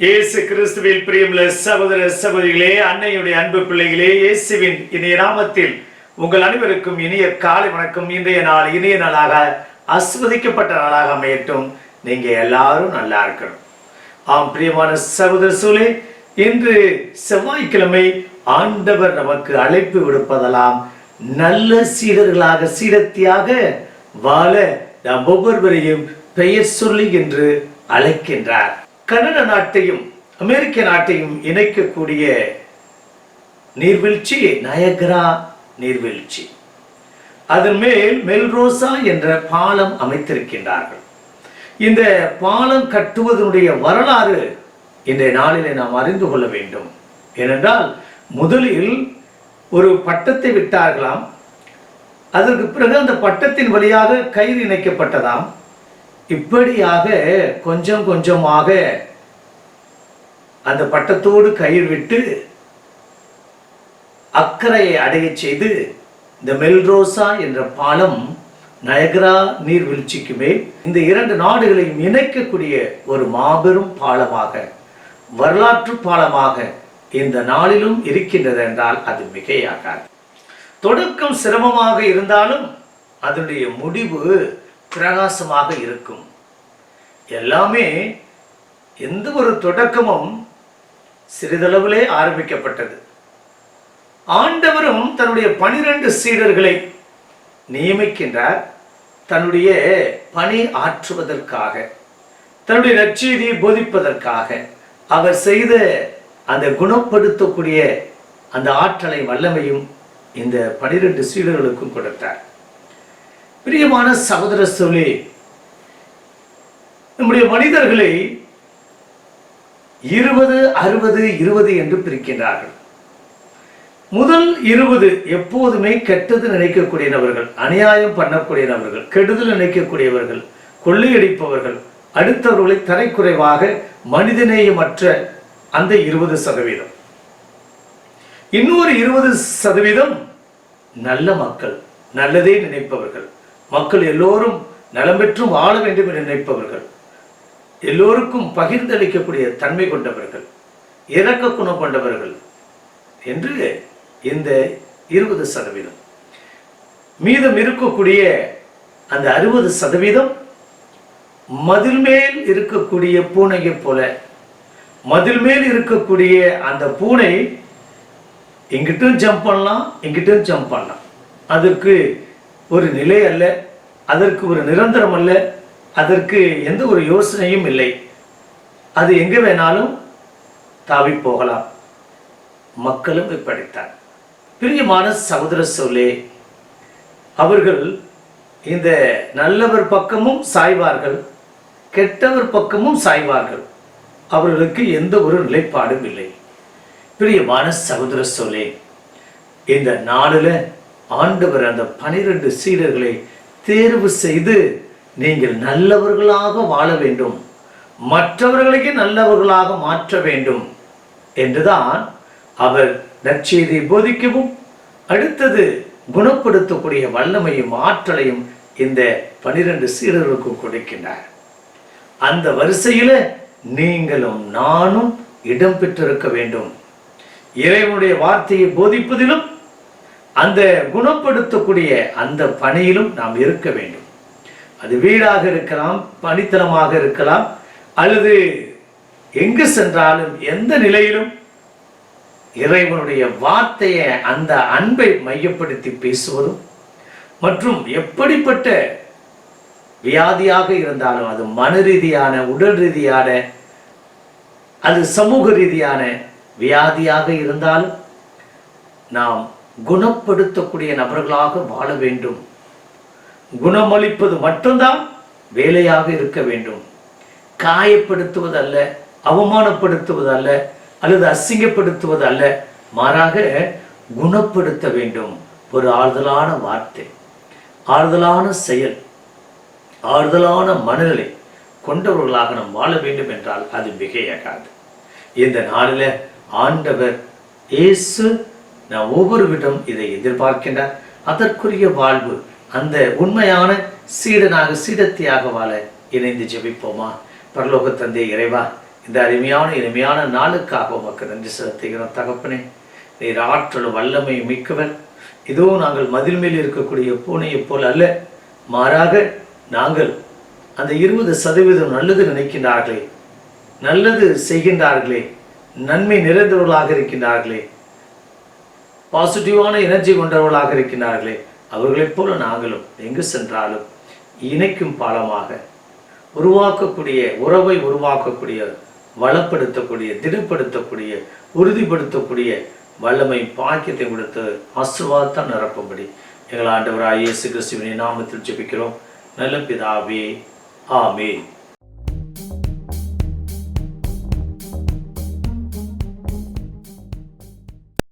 இயேசு கிறிஸ்துவில் பிரியமுள்ள சகோதர சகோதரிகளே அன்னையுடைய அன்பு பிள்ளைகளே இயேசுவின் இனிய நாமத்தில் உங்கள் அனைவருக்கும் இனிய காலை வணக்கம். இன்றைய நாள் இனிய நாளாக ஆஸ்வதிக்கப்பட்ட நாளாக அமையட்டும். நீங்க எல்லாரும் நல்லா இருக்கணும். ஆம் பிரியமான சகோதர சூழே இன்று செவ்வாய்க்கிழமை ஆண்டவர் நமக்கு அழைப்பு விடுப்பதெல்லாம் நல்ல சீடர்களாக சீரத்தியாக வாழ நம் ஒவ்வொருவரையும் பெயர் சொல்லி என்று அழைக்கின்றார். கனடா நாட்டையும் அமெரிக்க நாட்டையும் இணைக்கக்கூடிய நீர்வீழ்ச்சி நயகரா நீர்வீழ்ச்சி. அதன் மேல் மெல்ரோசா என்ற பாலம் அமைத்திருக்கின்றார்கள். இந்த பாலம் கட்டுவதனுடைய வரலாறு இன்றைய நாளிலே நாம் அறிந்து கொள்ள வேண்டும். ஏனென்றால் முதலில் ஒரு பட்டத்தை விட்டார்களாம். அதற்கு பிறகு அந்த பட்டத்தின் வழியாக கயிறு இணைக்கப்பட்டதாம். இப்படியாக கொஞ்சம் கொஞ்சமாக அந்த பட்டத்தோடு கயிறு விட்டு அக்கறையை அடையச் செய்து இந்த மெல்ரோசா என்ற பாலம் நயகரா நீர்வீழ்ச்சிக்கு மேல் இந்த இரண்டு நாடுகளையும் இணைக்கக்கூடிய ஒரு மாபெரும் பாலமாக வரலாற்று பாலமாக இந்த நாளிலும் இருக்கின்றது என்றால் அது மிகையாகாது. தொடக்கம் சிரமமாக இருந்தாலும் அதனுடைய முடிவு பிரகாசமாக இருக்கும். எல்லாமே எந்த ஒரு தொடக்கமும் சிறிதளவிலே ஆரம்பிக்கப்பட்டது. ஆண்டவரும் தன்னுடைய பனிரெண்டு சீடர்களை நியமிக்கின்றார். தன்னுடைய பணி ஆற்றுவதற்காக தன்னுடைய நற்செய்தியை போதிப்பதற்காக அவர் செய்த அந்த குணப்படுத்தக்கூடிய அந்த ஆற்றலை வல்லமையும் இந்த பனிரெண்டு சீடர்களுக்கும் கொடுத்தார். பிரியமான சகோதர சொல்லி நம்முடைய மனிதர்களை இருபது அறுபது இருபது என்று பிரிக்கின்றார்கள். முதல் இருபது எப்போதுமே கெட்டது நினைக்கக்கூடியவர்கள் அநியாயம் பண்ணக்கூடியவர்கள் கெடுதல் நினைக்கக்கூடியவர்கள் கொள்ளையடிப்பவர்கள் அடுத்தவர்களை தரைக்குறைவாக மனிதநேயமற்ற அந்த இருபது சதவீதம். இன்னொரு இருபது சதவீதம் நல்ல மக்கள் நல்லதே நினைப்பவர்கள். மக்கள் எல்லோரும் நலம் பெற்றும் வாழ வேண்டும் என்று நினைப்பவர்கள். எல்லோருக்கும் பகிர்ந்தளிக்கக்கூடிய தன்மை கொண்டவர்கள் இறக்க குணம் கொண்டவர்கள் என்று இந்த இருபது சதவீதம். மீதம் இருக்கக்கூடிய அந்த அறுபது சதவீதம் மதில் மேல் இருக்கக்கூடிய பூனையை போல மதில் மேல் இருக்கக்கூடிய அந்த பூனை எங்கிட்டும் ஜம்ப் பண்ணலாம் எங்கிட்டும் ஜம்ப் பண்ணலாம். அதற்கு ஒரு நிலை அல்ல அதற்கு ஒரு நிரந்தரம் அல்ல அதற்கு எந்த ஒரு யோசனையும் இல்லை. அது எங்கே வேணாலும் தாவி போகலாம். மக்களும் இப்படித்தான் பிரியமான சகோதர சொல்லே அவர்கள் இந்த நல்லவர் பக்கமும் சாய்வார்கள் கெட்டவர் பக்கமும் சாய்வார்கள். அவர்களுக்கு எந்த ஒரு நிலைப்பாடும் இல்லை. பிரியமான சகோதர சொல்லே இந்த நாளில் ஆண்டவர் அந்த பனிரெண்டு சீடர்களை தேர்வு செய்து நீங்கள் நல்லவர்களாக வாழ வேண்டும். மற்றவர்களையே நல்லவர்களாக மாற்ற வேண்டும் என்றுதான் அவர் நற்செய்தியை போதிக்கவும் அடுத்தது குணப்படுத்தக்கூடிய வல்லமையும் ஆற்றலையும் இந்த பனிரெண்டு சீடர்களுக்கு கொடுக்கின்றார். அந்த வரிசையில் நீங்களும் நானும் இடம் பெற்றிருக்க வேண்டும். இறைவனுடைய வார்த்தையை போதிப்பதிலும் அந்த குணப்படுத்தக்கூடிய அந்த பணியிலும் நாம் இருக்க வேண்டும். அது வீடாக இருக்கலாம் பணித்தனமாக இருக்கலாம் அல்லது எங்கு சென்றாலும் எந்த நிலையிலும் இறைவனுடைய வார்த்தையை அந்த அன்பை மையப்படுத்தி பேசுவதும் மற்றும் எப்படிப்பட்ட வியாதியாக இருந்தாலும் அது மன ரீதியான உடல் ரீதியான அது சமூக ரீதியான வியாதியாக இருந்தாலும் நாம் குணப்படுத்தக்கூடிய நபர்களாக வாழ வேண்டும். குணமளிப்பது மட்டும்தான் வேலையாக இருக்க வேண்டும். காயப்படுத்துவது அல்ல அவமானப்படுத்துவது அல்ல அல்லது அசிங்கப்படுத்துவது அல்ல மாறாக குணப்படுத்த வேண்டும். ஒரு ஆறுதலான வார்த்தை ஆறுதலான செயல் ஆறுதலான மனநிலை கொண்டவர்களாக நாம் வாழ வேண்டும் என்றால் அது மிகையாகாது. இந்த நாளில் ஆண்டவர் இயேசு நான் ஒவ்வொரு விடம் இதை எதிர்பார்க்கின்றார். அதற்குரிய வாழ்வு அந்த உண்மையான சீடனாக சீடத்தியாக வாழ இணைந்து ஜெபிப்போமா? பரலோக தந்தை இறைவா இந்த அருமையான இனிமையான நாளுக்காக உமக்கு நன்றி செலுத்துகிறோம் தகப்பனே. நீர் ஆற்றலும் வல்லமை மிக்கவர். இதோ நாங்கள் மதில் மேல் இருக்கக்கூடிய பூனையைப் போல் அல்ல மாறாக நாங்கள் அந்த இருபது சதவீதம் நல்லது நினைக்கின்றார்களே நல்லது செய்கின்றார்களே நன்மை நிறைந்தவர்களாக இருக்கின்றார்களே பாசிட்டிவான எனர்ஜி கொண்டவர்களாக இருக்கின்றார்களே அவர்களைப் போல நாங்களும் எங்கு சென்றாலும் இணைக்கும் பாலமாக உருவாக்கக்கூடிய உறவை உருவாக்கக்கூடிய வளப்படுத்தக்கூடிய திடப்படுத்தக்கூடிய உறுதிப்படுத்தக்கூடிய வல்லமை பாக்கியத்தை கொடுத்து ஆசீர்வாதத்தால் நிரப்பும்படி எங்கள் ஆண்டவர் இயேசு கிறிஸ்துவின் நாமத்தில் ஜெபிக்கிறோம். நல்ல பிதாவே ஆமே